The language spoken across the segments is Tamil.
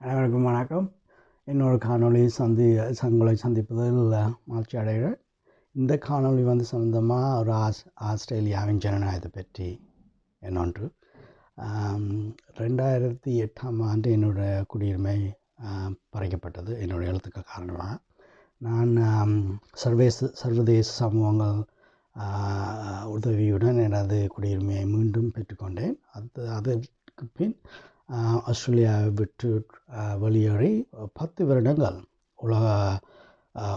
அனைவருக்கும் வணக்கம். இன்னொரு காணொளி சந்தி சங்களை சந்திப்பதில் மகிழ்ச்சி அடைகிறேன். இந்த காணொளி வந்து சம்மந்தமாக ஒரு ஆஸ் ஆஸ்திரேலியாவின் ஜனநாயகத்தை பற்றி என்னொன்று. ரெண்டாயிரத்தி எட்டாம் ஆண்டு என்னோடய குடியுரிமை பறிக்கப்பட்டது. என்னுடைய எழுத்துக்கு காரணமாக. நான் சர்வேச சர்வதேச சர்வதேச சமூகங்கள் உதவியுடன் எனது குடியுரிமையை மீண்டும் பெற்றுக்கொண்டேன். அது அதற்கு பின் ஆஸ்திரேலியாவை விட்டு வெளியேறி பத்து வருடங்கள் உலக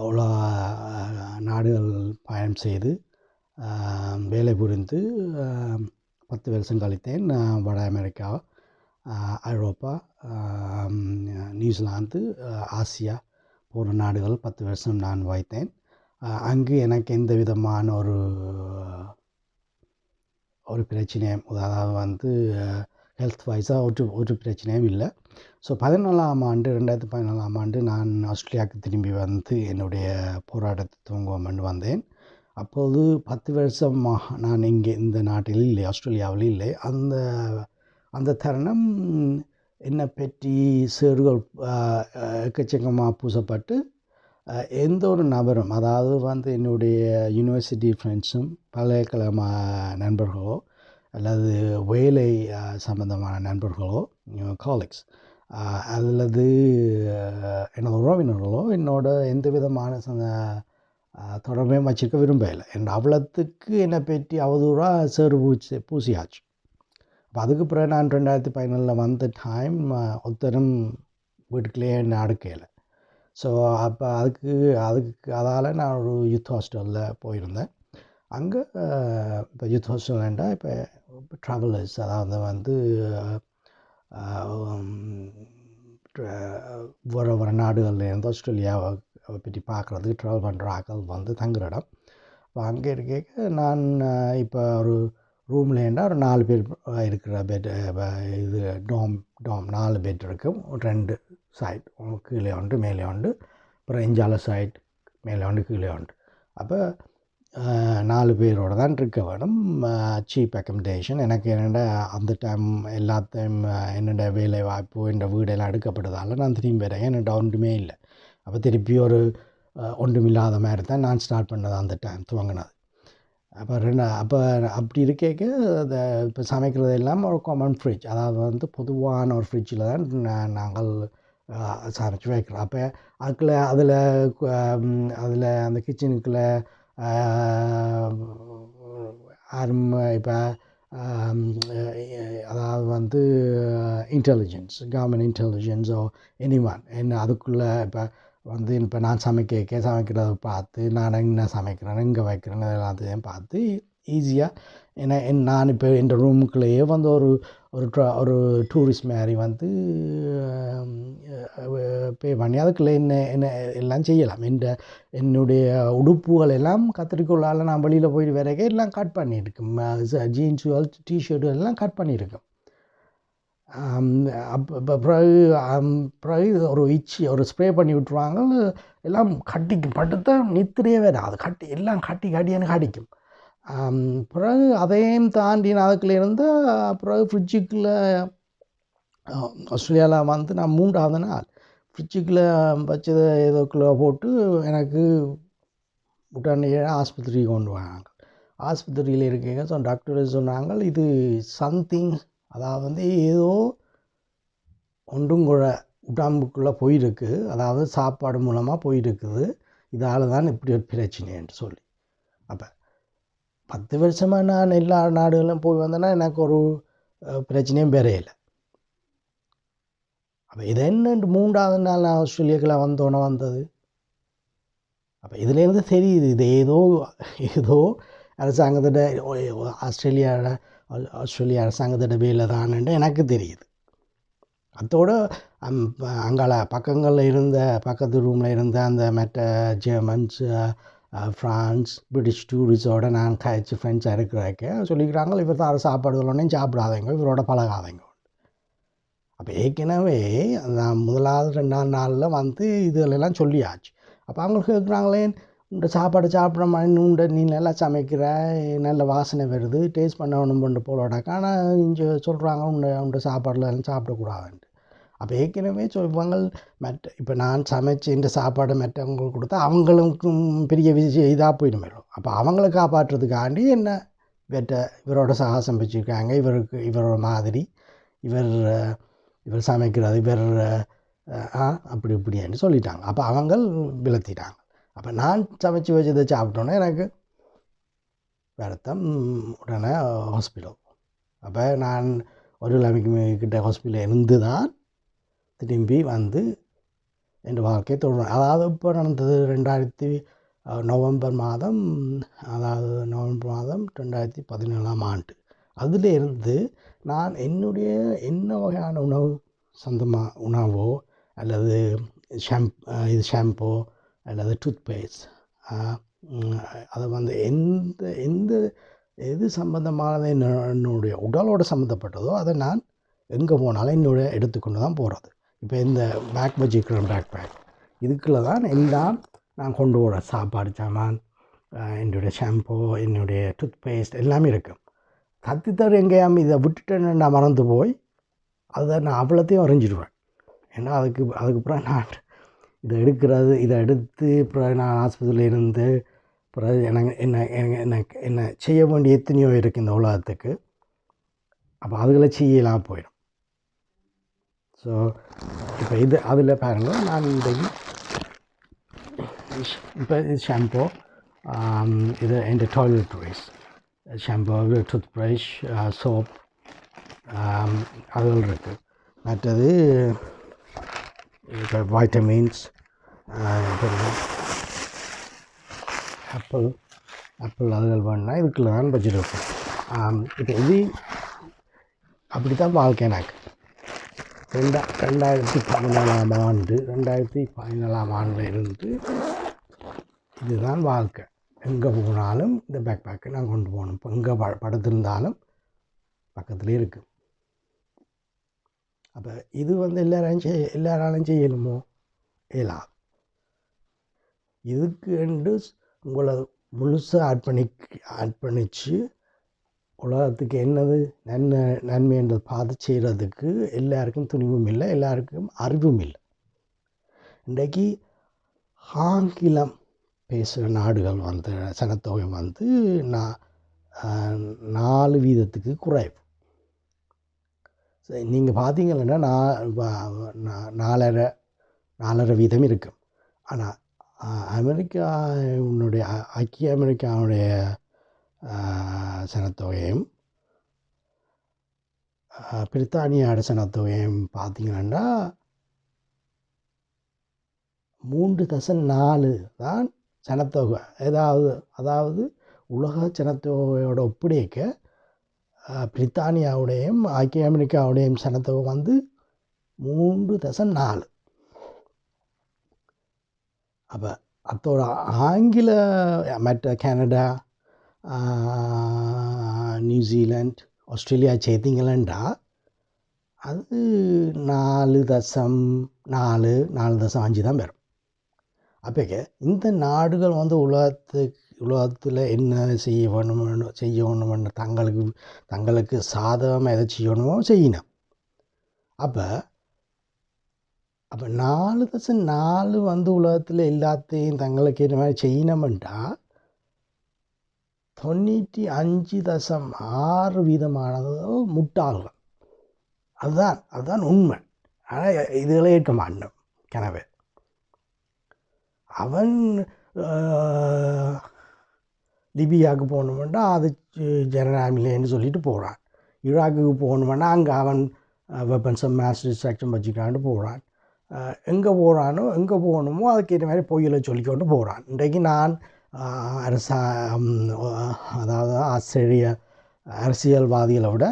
உலக நாடுகள் பயணம் செய்து வேலை புரிந்து பத்து வருஷம் கழித்தேன் வட அமெரிக்கா ஐரோப்பா நியூசிலாந்து ஆசியா போன்ற நாடுகள் பத்து வருஷம் நான் வைத்தேன் அங்கு எனக்கு எந்த விதமான ஒரு ஒரு பிரச்சனையும் அதாவது வந்து ஹெல்த் வைஸாக ஒரு ஒரு பிரச்சனையும் இல்லை. ஸோ பதினாலாம் ஆண்டு ரெண்டாயிரத்தி பதினாலாம் ஆண்டு நான் ஆஸ்திரேலியாவுக்கு திரும்பி வந்து என்னுடைய போராட்டத்தை துவங்குவோம்னு வந்தேன். அப்போது பத்து வருஷமாக நான் இங்கே இந்த நாட்டில் இல்லை ஆஸ்திரேலியாவில் இல்லை. அந்த அந்த தருணம் என்னை பற்றி சேறுகள் எக்கச்சக்கமாக பூசப்பட்டு எந்த ஒரு நபரும் அதாவது வந்து என்னுடைய யூனிவர்சிட்டி ஃப்ரெண்ட்ஸும் பல்கலைக்கழக நண்பர்களோ அல்லது வேலை சம்பந்தமான நண்பர்களோ காலிக்ஸ் அல்லது என்னோட எனது உறவினர்களோ என்னோட எந்த விதமான தொடர்பையும் வச்சிருக்க விரும்பலை என் அவ்வளத்துக்கு என்னை பற்றி அவதூறாக சேறு பூச்சி பூசியாச்சு. அப்போ அதுக்கு பிறகு நான் ரெண்டாயிரத்தி பதினேழில் வந்த டைம் ஒருத்தரும் வீட்டுக்குள்ளேயே என்னை அடுக்கையில் ஸோ அப்போ அதுக்கு அதுக்கு அதால் நான் ஒரு யூத் ஹாஸ்டலில் போயிருந்தேன். அங்கே இப்போ யூத் வேண்டாம் இப்போ ட்ராவலர்ஸ் அதாவது வந்து வர வர நாடுகள்லேருந்து ஆஸ்திரேலியாவை பற்றி பார்க்குறதுக்கு ட்ராவல் பண்ணுற ஆக்கள் வந்து தங்குற இடம். இப்போ அங்கே இருக்க நான் இப்போ ஒரு ரூம்லேண்டா ஒரு நாலு பேர் இருக்கிற பெட் இது டோம் டோம் நாலு பெட் இருக்கும் ரெண்டு சைட் கீழே உண்டு மேலே உண்டு. அப்புறம் இஞ்சால சைட் மேலே உண்டு கீழே உண்டு. அப்போ நாலு பேரோட தான் இருக்க வேணும். Cheap accommodation. எனக்கு என்னென்ன அந்த டைம் எல்லாத்தையும் என்னோட வேலை வாய்ப்பு என் வீடெல்லாம் எடுக்கப்பட்டதால் நான் திரும்பி வரேன். என்னோட ஒன்றுமே இல்லை. அப்போ திருப்பி ஒரு ஒன்றுமில்லாத மாதிரி தான் நான் ஸ்டார்ட் பண்ணது அந்த டைம் துவங்கினது. அப்போ ரெண்டு அப்போ அப்படி இருக்கேக்க அதை இப்போ சமைக்கிறது எல்லாம் ஒரு காமன் ஃப்ரிட்ஜ் அதாவது வந்து பொதுவான ஒரு ஃப்ரிட்ஜில் தான் நாங்கள் சமைச்சு வைக்கிறோம். அப்போ அதுக்குள்ளே அதில் அதில் அந்த கிச்சனுக்குள்ளே யாரும் இப்போ அதாவது வந்து இன்டெலிஜென்ஸ் கவர்மெண்ட் இன்டெலிஜென்ஸோ ஒன் என்ன அதுக்குள்ளே இப்போ வந்து இப்போ நான் சமைக்க சமைக்கிறத பார்த்து நான் என்ன சமைக்கிறேன் எங்கே வைக்கிறேன் எல்லாத்தையும் பார்த்து ஈஸியாக ஏன்னா என் நான் இப்போ என் ரூமுக்குள்ளேயே வந்து ஒரு ஒரு ட்ரா ஒரு டூரிஸ்ட் மாதிரி வந்து பே பண்ணி அதுக்குள்ளே என்ன என்ன எல்லாம் செய்யலாம். என் என்னுடைய உடுப்புகள் எல்லாம் கத்திரிக்கோளால் நான் வெளியில் போயிட்டு வரைக்கும் எல்லாம் கட் பண்ணியிருக்கேன். ஜீன்ஸு டிஷர்ட்டு எல்லாம் கட் பண்ணியிருக்கேன். அப்போ பிறகு பிறகு ஒரு இச்சி ஒரு ஸ்ப்ரே பண்ணி விட்ருவாங்க எல்லாம் கட்டிக்கும். படுத்த நித்திரையே வேறு அது கட்டி எல்லாம் கட்டி கட்டி கடிக்கும். அடிக்கும் பிறகு அதையும் தாண்டி நான் அதுக்குள்ளே இருந்தால் பிறகு ஃப்ரிட்ஜுக்குள்ளே ஆஸ்திரேலியாவில் வந்து நான் மூன்றாவது நாள் ஃப்ரிட்ஜுக்குள்ளே வச்சதை ஏதோக்குள்ளே போட்டு எனக்கு உடனே ஆஸ்பத்திரிக்கு கொண்டு வராங்க ஆஸ்பத்திரியில் இருக்கீங்க. ஸோ டாக்டர் சொன்னாங்க இது சம்திங் அதாவது வந்து ஏதோ ஒன்றும் கூட உடம்புக்குள்ளே போயிருக்கு. அதாவது சாப்பாடு மூலமாக போயிருக்குது. இதால் தான் இப்படி ஒரு பிரச்சனைன்னு சொல்லி. அப்போ பத்து வருஷமாக நான் எல்லா நாடுகளும் போய் வந்தேன்னா எனக்கு ஒரு பிரச்சனையும் பெறையில அப்போ இது என்ன மூன்றாவது நாள் நான் ஆஸ்திரேலியாக்கெல்லாம் வந்தோன்னே வந்தது அப்போ இதுலேருந்து தெரியுது இது ஏதோ ஏதோ அரசாங்கத்தோட ஆஸ்திரேலியாவோட ஆஸ்திரேலியா அரசாங்கத்தோட வேலை தானுன்னு எனக்கு தெரியுது அதோட அம், அங்கால பக்கங்களில் இருந்த பக்கத்து ரூமில் இருந்த அந்த மற்ற ஜெர்மன்ஸ் ஃப்ரான்ஸ் பிரிட்டிஷ் டூரிஸோட நான் கழிச்சு ஃப்ரெண்ட்ஸாக இருக்கிறக்க சொல்லிக்கிறாங்க இவர் தான் சாப்பாடுகள் ஒன்றையும் சாப்பிடாதவங்க இவரோட பழகாதவங்க அப்போ ஏற்கனவே அந்த முதலாவது ரெண்டாவது நாளில் வந்து இதுகளெல்லாம் சொல்லியாச்சு. அப்போ அவங்களுக்கு கேட்குறாங்களே உண்ட சாப்பாடு சாப்பிட்ற மாதிரி உண்ட நீ நல்லா சமைக்கிற நல்ல வாசனை வருது டேஸ்ட் பண்ண ஒன்று பண்ணு போலோடாக்கா ஆனால் இங்கே சொல்கிறாங்க உண்டை உண்ட சாப்பாடுல எல்லாம் சாப்பிடக்கூடாதுன்ட்டு. அப்போ ஏற்கனவே சொல்வாங்க மற்ற இப்போ நான் சமைச்சு இந்த சாப்பாடை மற்றவங்களுக்கு கொடுத்தா அவங்களுக்கும் பெரிய விஷயம் இதாக போயிடுமே அப்போ அவங்கள காப்பாற்றுறதுக்காண்டி என்ன? வெட்ட இவரோட சாகசம் வச்சுருக்காங்க. இவருக்கு இவரோட மாதிரி இவர் இவர் சமைக்கிறது இவர் ஆ அப்படி இப்படின்னு சொல்லிட்டாங்க. அப்போ அவங்க விளத்திட்டாங்க. அப்போ நான் சமைச்சு வச்சதை சாப்பிட்டோன்னே எனக்கு வருத்தம் உடனே ஹாஸ்பிட்டல் அப்போ நான் ஒரு கிட்ட ஹாஸ்பிட்டலில் இருந்து தான் திரும்பி வந்து என் வாழ்க்கையை தொடரும். அதாவது இப்போ நடந்தது ரெண்டாயிரத்தி நவம்பர் மாதம் அதாவது நவம்பர் மாதம் ரெண்டாயிரத்தி பதினேழாம் ஆண்டு. அதில் இருந்து நான் என்னுடைய என்ன வகையான உணவு சொந்தமாக உணவோ அல்லது ஷாம்ப் இது ஷாம்போ அல்லது டூத் பேஸ்ட் அதை வந்து எந்த எந்த எது சம்மந்தமானது என்ன- என்னுடைய உடலோடு சம்மந்தப்பட்டதோ அதை நான் எங்கே போனாலும் என்னோட எடுத்துக்கொண்டு தான் போகிறது இப்போ இந்த பேக் வச்சுக்கிறேன் பேக் பேக் இதுக்குள்ள தான் எல்லாம் நான் கொண்டு போகிற சாப்பாடு சாமான் என்னுடைய ஷாம்பு என்னுடைய டூத் பேஸ்ட் எல்லாமே இருக்கும் கத்தித்தர் எங்கேயாம இதை விட்டுட்டேன்னு நான் மறந்து போய் அதை நான் அவ்வளோத்தையும் அறிஞ்சிடுவேன். ஏன்னா அதுக்கு அதுக்கப்புறம் நான் இதை எடுக்கிறது இதை எடுத்து பிறகு நான் ஆஸ்பத்திரியில் இருந்து அப்புறம் எனக்கு என்ன என்ன- எனக்கு என்ன செய்ய வேண்டிய எத்தனையோ இருக்குது இந்த உலகத்துக்கு. அப்போ அதுகளை செய்யலாம் போயிடும். ஸோ இப்போ இது அதில் பாருங்கள் நான் இன்றைக்கு இப்போ இது ஷாம்போ um, இது என் toilet waste shampoo tooth brush soap அதுகள் இருக்குது மற்றது இப்போ வைட்டமின்ஸ் ஆப்பிள் ஆப்பிள் அதுகள் வேணுன்னா இதுக்குள்ள தான் வச்சுருப்போம் um, இப்போ இது அப்படி தான் வாழ்க்கை எனக்கு ரெண்டா ரெண்டாயிரத்தி பதினாலாம் ஆண்டு ரெண்டாயிரத்தி பதினாலாம் ஆண்டில் இருந்து இதுதான் வாழ்க்கை. எங்கே போனாலும் இந்த பேக் பேக்கை நான் கொண்டு போகணும். இப்போ எங்கே ப படுத்திருந்தாலும் பக்கத்துலேயே இருக்குது அப்போ இது வந்து எல்லாரையும் செய்ய எல்லாராலும் செய்யணுமோ இயலாது இதுக்கு என்று உங்களை முழுசாக அர்ப்பணி அர்ப்பணித்து உலகத்துக்கு என்னது? நன்மை நன்மை என்று பார்த்து செய்கிறதுக்கு எல்லாருக்கும் துணிவும் இல்லை எல்லாருக்கும் அறிவும் இல்லை. இன்றைக்கு ஆங்கிலம் பேசுகிற நாடுகள் வந்து சனத்தொகை வந்து நான் நாலு வீதத்துக்கு குறைவு. நீங்கள் பார்த்தீங்கன்னா நான் நாலரை நாலரை வீதம் இருக்கும். ஆனால் அமெரிக்கா உன்னுடைய ஐக்கிய அமெரிக்காவுடைய சனத்தொகையும் பிரித்தானிய பிரித்தானியாவோட சனத்தொகையும் பார்த்தீங்கன்னா மூன்று தசம் நாலு தான் சனத்தொகை. ஏதாவது அதாவது உலக சனத்தொகையோட ஒப்படைக்க பிரித்தானியாவுடையும் ஐக்கிய அமெரிக்காவுடையும் சனத்தொகை வந்து மூன்று தசம் நாலு. அப்போ அத்தோட ஆங்கில மற்ற கனடா நியூசிலாண்ட் ஆஸ்திரேலியா சேர்த்திங்களா அது நாலு தசம் நாலு நாலு தசம் அஞ்சு தான் வரும். அப்போக்க இந்த நாடுகள் வந்து உலகத்துக்கு உலகத்தில் என்ன செய்ய வேணும்னு செய்ய வேணும்னு தங்களுக்கு தங்களுக்கு சாதகமாக எதை செய்யணுமோ செய்யணும். அப்போ அப்போ நாலு தசம் நாலு வந்து உலகத்தில் எல்லாத்தையும் தங்களுக்கு என்ன மாதிரி செய்யணுமெண்டா தொண்ணூற்றி அஞ்சு தசம் ஆறு வீதமானதோ முட்டாள்கள். அதுதான் அதுதான் உண்மை. ஆனால் இதுகளை ஏற்க மாட்டோம் கனவே. அவன் லிபியாவுக்கு போகணுமெண்டா அது ஜெனராமிலேன்னு சொல்லிட்டு போகிறான் ஈராக்குக்கு போகணுமெண்டா அங்கே அவன் வெப்பன்ஸ் மேஸ் டிஸ்ட்ராக்ஷன் வச்சுக்கான்னு போகிறான் எங்கே போகிறானோ எங்கே போகணுமோ அதுக்கேற்ற மாதிரி பொய்யில் சொல்லிக்கொண்டு போகிறான் இன்றைக்கு நான் அரசா அதாவது ஆஸ்திரேலிய அரசியல்வாதிகளை விட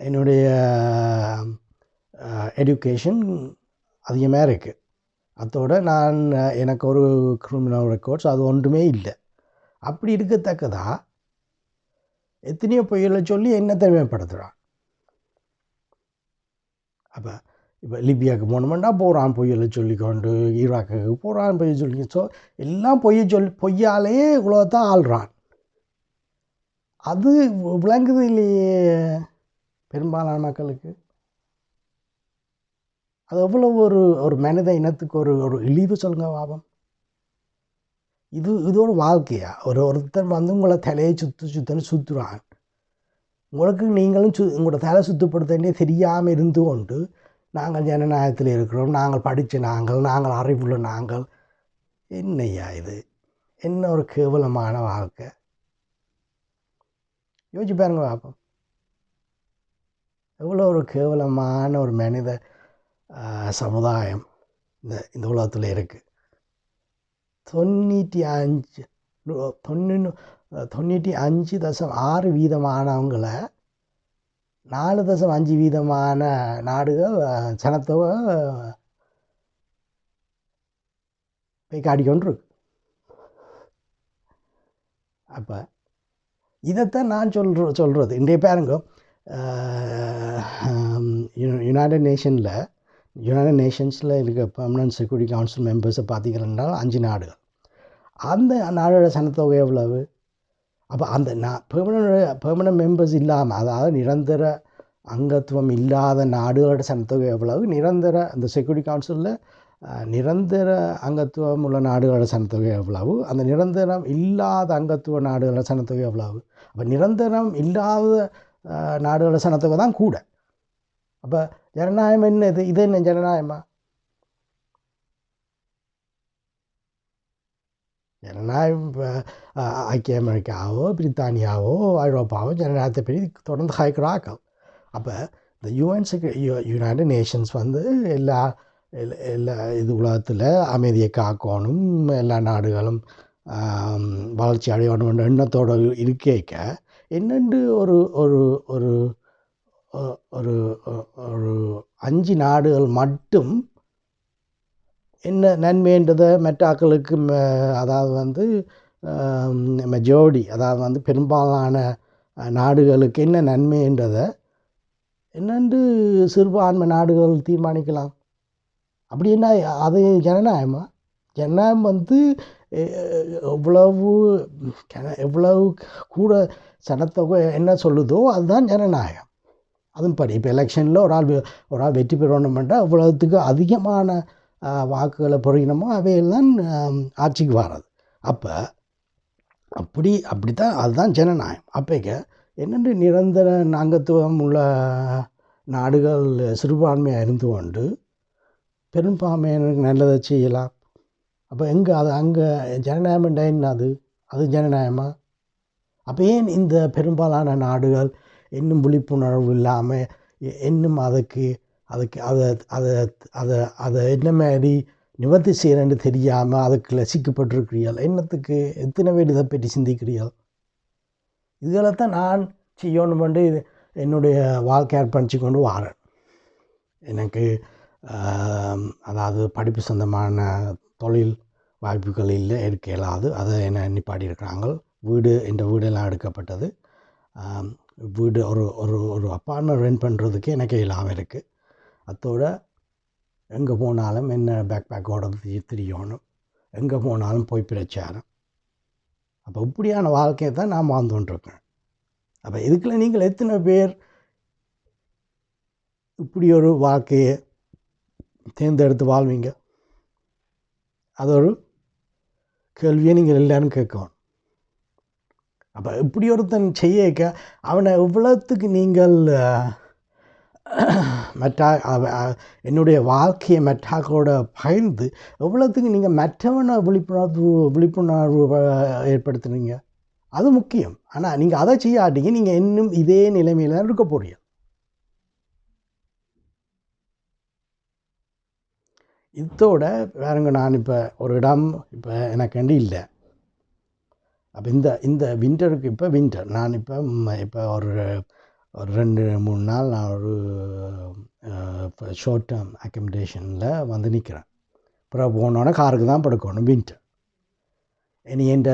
என்னுடைய எடுக்கேஷன் அதிகமாக இருக்குது அதோட நான் எனக்கு ஒரு கிரிமினல் ரெக்கார்ட்ஸ் அது ஒன்றுமே இல்லை. அப்படி இருக்கத்தக்கதா? எத்தனையோ பொய்களை சொல்லி என்ன தனிமைப்படுத்துகிறான் அப்போ இப்போ லிபியாவுக்கு போனோம்னா போகிறான் பொய்யலை சொல்லிக்கொண்டு ஈராக்குக்கு போகிறான் பொய்ய சொல்லி ஸோ எல்லாம் பொய்ய சொல்லி பொய்யாலேயே இவ்வளோதான் ஆள்றான். அது விளங்குது இல்லையே பெரும்பாலான மக்களுக்கு? அது எவ்வளோ ஒரு ஒரு மனித இனத்துக்கு ஒரு ஒரு இழிவு சொல்லுங்க பாபம் இது இது ஒரு வாழ்க்கையா? ஒரு ஒருத்தர் வந்து உங்களை தலையை சுற்று சுத்தன்னு சுற்றுறான் உங்களுக்கு நீங்களும் சு உங்களோட தலை சுத்தப்படுத்தே தெரியாமல் இருந்து கொண்டு நாங்கள் ஜனநாயகத்தில் இருக்கிறோம் நாங்கள் படித்த நாங்கள் நாங்கள் அறிவுள்ள நாங்கள். என்னய்யா இது? என்ன ஒரு கேவலமான வாழ்க்கை? யோசிச்சு பாருங்க பார்ப்போம் எவ்வளோ ஒரு கேவலமான ஒரு மனித சமுதாயம் இந்த இந்த உலகத்தில் இருக்குது தொண்ணூற்றி அஞ்சு தொண்ணூறு தொண்ணூற்றி அஞ்சு தசம் ஆறு வீதமானவங்களை நாலு தசம் அஞ்சு வீதமான நாடுகள் சனத்தொகை போய் காட்டிக்கொண்டிருக்கு அப்போ இதைத்தான் நான் சொல்கிற சொல்கிறது இன்றைய பாருங்க யுனைடட் நேஷனில் யுனைடட் நேஷன்ஸில் இருக்க பெர்மனன்ட் செக்யூரிட்டி கவுன்சில் மெம்பர்ஸை பார்த்தீங்கன்னா அஞ்சு நாடுகள். அந்த நாடோட சனத்தொகை எவ்வளவு? அப்போ அந்த நான் பெர்மனன்ட் பெர்மனன்ட் மெம்பர்ஸ் இல்லாமல் அதாவது நிரந்தர அங்கத்துவம் இல்லாத நாடுகளோட சனத்தொகை எவ்வளவு நிரந்தர அந்த செக்யூரிட்டி கவுன்சிலில் நிரந்தர அங்கத்துவம் உள்ள நாடுகளோட சனத்தொகை எவ்வளவு? அந்த நிரந்தரம் இல்லாத அங்கத்துவ நாடுகளோட சனத்தொகை எவ்வளவு? அப்போ நிரந்தரம் இல்லாத நாடுகளோட சனத்தொகை தான் கூட. அப்போ ஜனநாயகம் என்ன இது இது என்ன ஜனநாயகமா? ஜனநாயகம் இப்போ ஐக்கிய அமெரிக்காவோ பிரித்தானியாவோ ஐரோப்பாவோ ஜனநாயகத்தை பற்றி தொடர்ந்து காய்க்கிறாக்கள் அப்போ இந்த யூஎன் செக்ர யுனைடட் நேஷன்ஸ் வந்து எல்லா எல்லா- இது உலகத்தில் அமைதியை காக்கணும் எல்லா நாடுகளும் வளர்ச்சி அடையணும்ன்ற எண்ணத்தோடு இருக்கேக்க என்னென்று ஒரு ஒரு ஒரு ஒரு ஒரு அஞ்சு நாடுகள் மட்டும் என்ன நன்மைன்றதை மெட்டாக்களுக்கு ம- அதாவது வந்து மெஜோடி அதாவது வந்து பெரும்பாலான நாடுகளுக்கு என்ன நன்மைன்றதை என்னென்று சிறுபான்மை நாடுகள் தீர்மானிக்கலாம். அப்படின்னா அது ஜனநாயகமா. ஜனநாயகம் வந்து எவ்வளவு எவ்வளவு கூட சனத்தொகை என்ன சொல்லுதோ அதுதான் ஜனநாயகம். அதன்படி இப்போ எலெக்ஷனில் ஒரு ஆள் வெ- ஒரு ஆள் வெற்றி பெறணுமெண்டா இவ்வளோத்துக்கு அதிகமான வாக்குகளை பொறுகினமோ அவையெல்லாம் ஆட்சிக்கு வராது. அப்போ அப்படி அப்படி தான் அதுதான் ஜனநாயகம். அப்போக்க என்னென்று நிரந்தர நாங்கத்துவம் உள்ள நாடுகள் சிறுபான்மையாக இருந்து கொண்டு பெரும்பான்மையினருக்கு நல்லதை செய்யலாம். அப்போ எங்கே அது அங்கே ஜனநாயகம் என்ன அது? அது ஜனநாயகமா? அப்போ ஏன் இந்த பெரும்பாலான நாடுகள் இன்னும் விழிப்புணர்வு இல்லாமல் இன்னும் அதுக்கு அதுக்கு அதை அதை அதை அதை என்ன மாதிரி நிவர்த்தி செய்கிறேன்னு தெரியாமல் அதுக்கு லசிக்கப்பட்டிருக்கிறீர்கள்? என்னத்துக்கு? எத்தனை பேர் இதை பற்றி சிந்திக்கிறீர்கள்? இதுகளைத்தான் நான் செய்யணும் இது என்னுடைய வாழ்க்கை அர்ப்பணிச்சு கொண்டு வாரேன். எனக்கு அதாவது படிப்பு சொந்தமான தொழில் வாய்ப்புகள் இல்லை எடுக்க இயலாது. அதை என்ன நிப்பாடி இருக்கிறாங்க வீடு இந்த வீடெல்லாம் எடுக்கப்பட்டது. வீடு ஒரு ஒரு ஒரு அப்பார்ட்மெண்ட் ரெண்ட் பண்ணுறதுக்கு எனக்கு இல்லாமல் இருக்குது அத்தோட எங்கே போனாலும் என்ன பேக் பேக்கோட திரியணும். எங்கே போனாலும் போய் பிரச்சாரம். அப்போ இப்படியான வாழ்க்கையை தான் நான் வாழ்ந்துட்டுருக்கேன் அப்போ இதுக்குள்ள நீங்கள் எத்தனை பேர் இப்படி ஒரு வாழ்க்கையை தேர்ந்தெடுத்து வாழ்வீங்க? அது ஒரு கேள்வியை நீங்கள் எல்லாரும் கேட்கணும். அப்போ இப்படி ஒருத்தன் செய்யக்க அவனை எவ்வளோத்துக்கு நீங்கள் அஹ், மெட்டா என்னுடைய வாழ்க்கையை மற்றாக்களோட பகிர்ந்து எவ்வளோத்துக்கு நீங்கள் மற்றவனை விழிப்புணர்வு விழிப்புணர்வு ஏற்படுத்துனீங்க? அது முக்கியம். ஆனால் நீங்கள் அதை செய்யாட்டீங்க நீங்கள் இன்னும் இதே நிலைமையில் தான் இருக்க போறீங்க. இதோட வேறங்க நான் இப்போ ஒரு இடம் இப்போ எனக்கு இல்லை. அப்போ இந்த இந்த வின்டருக்கு இப்போ வின்டர் நான் இப்போ இப்போ ஒரு ஒரு ரெண்டு மூணு நாள் நான் ஒரு இப்போ ஷார்ட் டேர்ம் அக்கமடேஷனில் வந்து நிற்கிறேன் அப்புறம் போனோடனே காருக்கு தான் படுக்கணும் வின்டர் இனி என்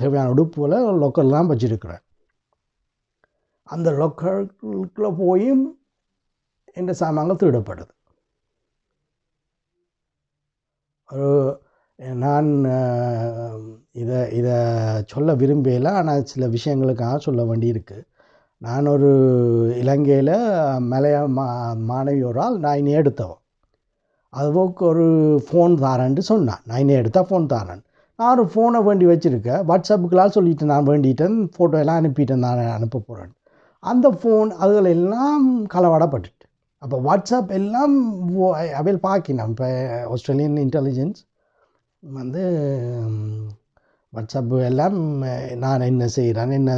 தேவையான உடுப்புகளை லொக்கல் தான் வச்சுருக்கிறேன். அந்த லொக்கலுக்குள்ளே போயும் என் சாமான்கள் திருடப்படுது. ஒரு நான் இதை இதை சொல்ல விரும்பல ஆனால் சில விஷயங்களுக்காக சொல்ல வேண்டியிருக்கு. நான் ஒரு இலங்கையில் மலைய மா மாணவியோரால் நான் இனி எடுத்தவன். அதுபோக்கு ஒரு ஃபோன் தாரேன்ட்டு சொன்னான். நான் எடுத்தால் ஃபோன் தாரேன். நான் ஒரு ஃபோனை வேண்டி வச்சுருக்கேன். வாட்ஸ்அப்புக்கெல்லாம் சொல்லிவிட்டு நான் வேண்டிட்டேன். ஃபோட்டோ எல்லாம் அனுப்பிட்டேன். நான் அனுப்ப போகிறேன் அந்த ஃபோன் அதுகள் எல்லாம் களவாடப்பட்டுட்டு. அப்போ வாட்ஸ்அப் எல்லாம் அவையில் பார்க்கினோம் இப்போ ஆஸ்திரேலியன் இன்டெலிஜென்ஸ் வந்து வாட்ஸ்அப்பு எல்லாம் நான் என்ன செய்கிறேன் என்ன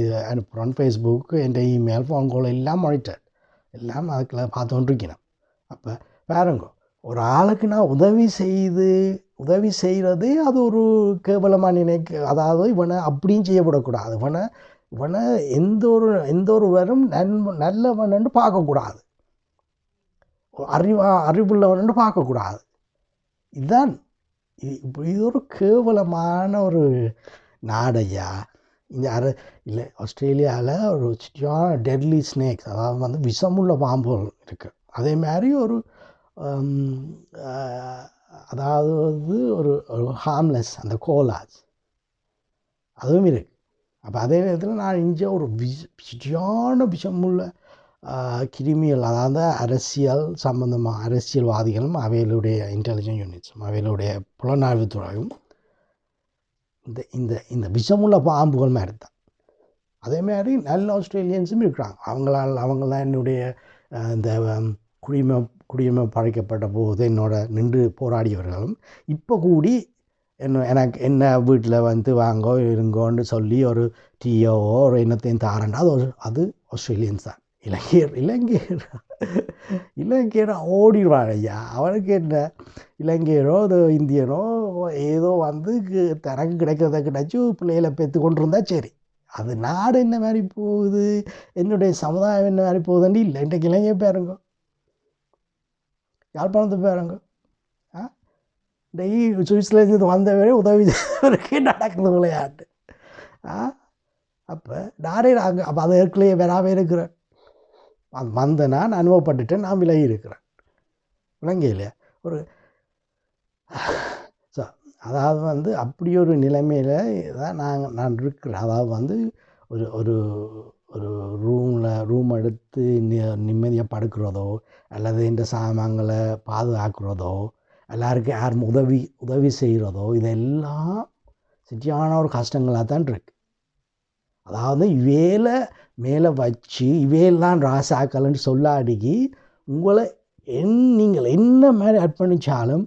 இது அனுப்புகிறேன் ஃபேஸ்புக் என் இமெயில் ஃபோன் கால் எல்லாம் மானிட்டர் எல்லாம் அதுக்குள்ள பார்த்துக்கொண்டிருக்கிறேன். அப்போ பாருங்க ஒரு ஆளுக்கு நான் உதவி செய்து உதவி செய்கிறது அது ஒரு கேவலமாக நினைக்க அதாவது இவனை அப்படியும் செய்யப்படக்கூடாது இவனை இவனை எந்த ஒரு எந்த ஒரு வரும் நன்ம நல்லவனு பார்க்கக்கூடாது. அறிவா அறிவுள்ளவனு பார்க்கக்கூடாது. இதுதான் இப்போ ஒரு கேவலமான ஒரு நாடையா? இந்த அர இல்லை ஆஸ்திரேலியாவில் ஒரு சிட்டியான டெட்லி ஸ்னேக்ஸ் அதாவது வந்து விஷமுள்ள பாம்புகள் இருக்குது அதே மாதிரி ஒரு அதாவது ஒரு ஒரு ஹார்ம்லெஸ் அந்த கோலாஸ் அதுவும் இருக்குது அப்போ அதே நேரத்தில் நான் இங்கே ஒரு விஷ சுற்றியான விஷமுள்ள கிரிமியல் அதாவது அரசியல் சம்பந்தமாக அரசியல்வாதிகளும் அவைகளுடைய இன்டெலிஜென்ஸ் யூனிட்ஸும் அவைகளுடைய புலனாய்வு துறையும் இந்த இந்த இந்த விஷமுள்ள பாம்புகள் மாதிரி தான் அதேமாதிரி நல்ல ஆஸ்திரேலியன்ஸும் இருக்கிறாங்க. அவங்களால் அவங்களாம் என்னுடைய இந்த குடிமை குடியுரிமை பழைக்கப்பட்ட போது என்னோட நின்று போராடியவர்களும் இப்போ கூடி என்ன எனக்கு என்ன வீட்டில் வந்து வாங்கோ இருங்கோன்னு சொல்லி ஒரு டீயோ ஒரு என்னத்தையும் தாரண்டா அது ஒரு அது ஆஸ்திரேலியன்ஸ் தான். இலங்கையர் இலங்கையர். இலங்கையர் ஓடிடுவாங்க ஐயா அவனுக்கு என்ன? இலங்கையரோ அது இந்தியனோ ஏதோ வந்து தனக்கு கிடைக்கிறத கிடைச்சி பிள்ளைகளை பெற்று கொண்டு இருந்தால் சரி. அது நாடு என்ன மாதிரி போகுது? என்னுடைய சமுதாயம் என்ன மாதிரி போகுதுன்னு இல்லை இன்றைக்கு இலங்கை பாருங்க. யாழ்ப்பாணத்து பாருங்க. ஆ? டெய் சுவிட்சர்லேருந்து வந்தவரே உதவி செய்வதற்கே நடக்குது விளையாட்டு ஆ? அப்போ நானே நாங்கள் அப்போ அது ஏற்கனவே வராமல் இருக்கிறேன். அது வந்த நான் அனுபவப்பட்டுட்டேன் நான் விலகி இருக்கிறேன் விளங்க இல்லையா? ஒரு ஸோ அதாவது வந்து அப்படி ஒரு நிலைமையில் தான் நாங்கள் நான் இருக்கிறேன். அதாவது வந்து ஒரு ஒரு ஒரு ரூமில் ரூம் எடுத்து நி நிம்மதியாக படுக்கிறதோ அல்லது இந்த சாமான்களை பாதுகாக்கிறதோ எல்லாருக்கும் யாரும் உதவி உதவி செய்கிறதோ இதெல்லாம் சரியான ஒரு கஷ்டங்களாக தான் இருக்குது அதாவது இவேலை மேலே வச்சு இவையெல்லாம் ராசாக்கள்னு சொல்லாடிக்கி உங்களை என் நீங்கள் என்ன மாதிரி அர்ப்பணித்தாலும்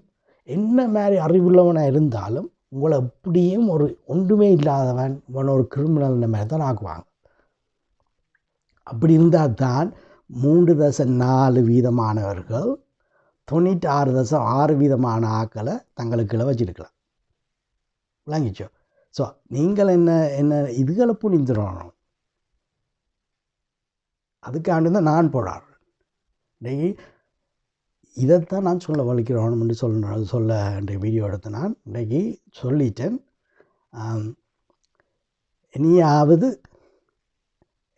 என்ன மாதிரி அறிவுள்ளவனாக இருந்தாலும் உங்களை எப்படியும் ஒரு ஒன்றுமே இல்லாதவன் இவன் ஒரு கிரிமினல் மாதிரி தான் ஆக்குவாங்க. அப்படி இருந்தால் தான் மூன்று தசம் நாலு வீதமானவர்கள் தொண்ணூற்றி ஆறு தசம் ஆறு வீதமான ஆக்களை தங்களுக்குள்ள வச்சுருக்கலாம். விளங்கிச்சோ? ஸோ நீங்கள் என்ன என்ன இதுகளை புரிந்துடணும் அதுக்காண்டு தான் நான் போடாடுறேன் இன்றைக்கி இதைத்தான் நான் சொல்ல வலிக்கிறோம்னு சொல்ல சொல்ல இன்றைய வீடியோ எடுத்து நான் இன்றைக்கு சொல்லிட்டேன். இனியாவது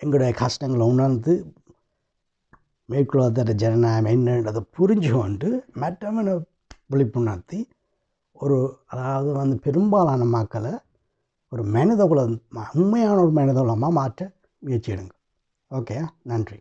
எங்களுடைய கஷ்டங்களை உணர்ந்து மேற்கொள்ளாத ஜனநாயகம் என்னன்றதை புரிஞ்சு கொண்டு மற்றவனை விழிப்புணர்த்தி ஒரு அதாவது வந்து பெரும்பாலான மக்களை ஒரு மனித குலம் உண்மையான ஒரு மனித குலமாக மாற்ற முயற்சி எடுங்க. ஓகே நன்றி.